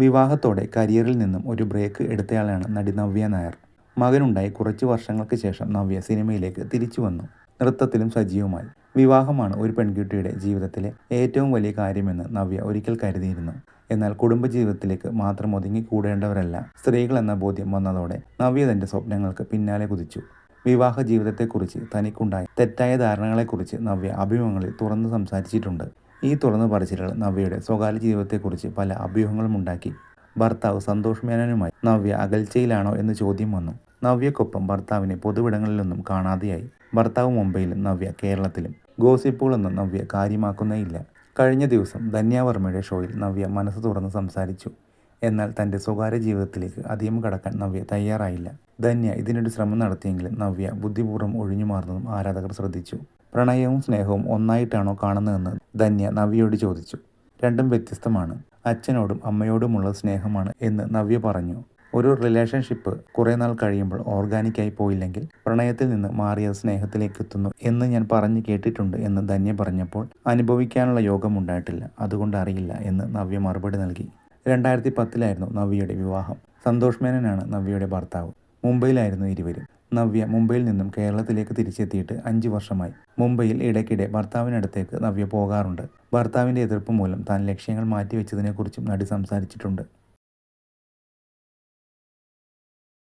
വിവാഹത്തോടെ കരിയറിൽ നിന്നും ഒരു ബ്രേക്ക് എടുത്തയാളാണ് നടി നവ്യ നായർ. മകനുണ്ടായി കുറച്ച് വർഷങ്ങൾക്ക് ശേഷം നവ്യ സിനിമയിലേക്ക് തിരിച്ചു വന്നു. നൃത്തത്തിലും സജീവമായി. വിവാഹമാണ് ഒരു പെൺകുട്ടിയുടെ ജീവിതത്തിലെ ഏറ്റവും വലിയ കാര്യമെന്ന് നവ്യ ഒരിക്കൽ കരുതിയിരുന്നു. എന്നാൽ കുടുംബജീവിതത്തിലേക്ക് മാത്രം ഒതുങ്ങി കൂടേണ്ടവരല്ല സ്ത്രീകൾ എന്ന ബോധ്യം വന്നതോടെ നവ്യ തന്റെ സ്വപ്നങ്ങൾക്ക് പിന്നാലെ കുതിച്ചു. വിവാഹ ജീവിതത്തെക്കുറിച്ച് തനിക്കുണ്ടായ തെറ്റായ ധാരണകളെക്കുറിച്ച് നവ്യ അഭിമുഖങ്ങളിൽ തുറന്നു സംസാരിച്ചിട്ടുണ്ട്. ഈ തുറന്നു പറച്ചിലുകൾ നവ്യയുടെ സ്വകാര്യ ജീവിതത്തെക്കുറിച്ച് പല അഭ്യൂഹങ്ങളും ഉണ്ടാക്കി. ഭർത്താവ് സന്തോഷ് മേനോനുമായി നവ്യ അകൽച്ചയിലാണോ എന്ന് ചോദ്യം വന്നു. നവ്യക്കൊപ്പം ഭർത്താവിനെ പൊതുവിടങ്ങളിലൊന്നും കാണാതെയായി. ഭർത്താവ് മുംബൈയിലും നവ്യ കേരളത്തിലും. ഗോസിപ്പുകളൊന്നും നവ്യ കാര്യമാക്കുന്നേയില്ല. കഴിഞ്ഞ ദിവസം ധന്യാവർമ്മയുടെ ഷോയിൽ നവ്യ മനസ്സ് തുറന്ന് സംസാരിച്ചു. എന്നാൽ തന്റെ സ്വകാര്യ ജീവിതത്തിലേക്ക് അധികം കടക്കാൻ നവ്യ തയ്യാറായില്ല. ധന്യ ഇതിനൊരു ശ്രമം നടത്തിയെങ്കിലും നവ്യ ബുദ്ധിപൂർവം ഒഴിഞ്ഞു മാറുന്നതും ആരാധകർ ശ്രദ്ധിച്ചു. പ്രണയവും സ്നേഹവും ഒന്നായിട്ടാണോ കാണുന്നതെന്ന് ധന്യ നവ്യയോട് ചോദിച്ചു. രണ്ടും വ്യത്യസ്തമാണ്. അച്ഛനോടും അമ്മയോടുമുള്ള സ്നേഹമാണ് എന്ന് നവ്യ പറഞ്ഞു. ഒരു റിലേഷൻഷിപ്പ് കുറേ നാൾ കഴിയുമ്പോൾ ഓർഗാനിക്കായി പോയില്ലെങ്കിൽ പ്രണയത്തിൽ നിന്ന് മാറിയ സ്നേഹത്തിലേക്ക് എത്തുന്നു എന്ന് ഞാൻ പറഞ്ഞു കേട്ടിട്ടുണ്ട് എന്ന് ധന്യ പറഞ്ഞപ്പോൾ അനുഭവിക്കാനുള്ള യോഗം ഉണ്ടായിട്ടില്ല. അതുകൊണ്ട് അറിയില്ല എന്ന് നവ്യ മറുപടി നൽകി. രണ്ടായിരത്തി പത്തിലായിരുന്നു നവ്യയുടെ വിവാഹം. സന്തോഷ് മേനനാണ് നവ്യയുടെ ഭർത്താവ്. മുംബൈയിലായിരുന്നു ഇരുവരും. നവ്യ മുംബൈയിൽ നിന്നും കേരളത്തിലേക്ക് തിരിച്ചെത്തിയിട്ട് അഞ്ച് വർഷമായി. മുംബൈയിൽ ഇടയ്ക്കിടെ ഭർത്താവിനടുത്തേക്ക് നവ്യ പോകാറുണ്ട്. ഭർത്താവിന്റെ എതിർപ്പ് മൂലം താൻ ലക്ഷ്യങ്ങൾ മാറ്റിവെച്ചതിനെക്കുറിച്ചും നടി സംസാരിച്ചിട്ടുണ്ട്.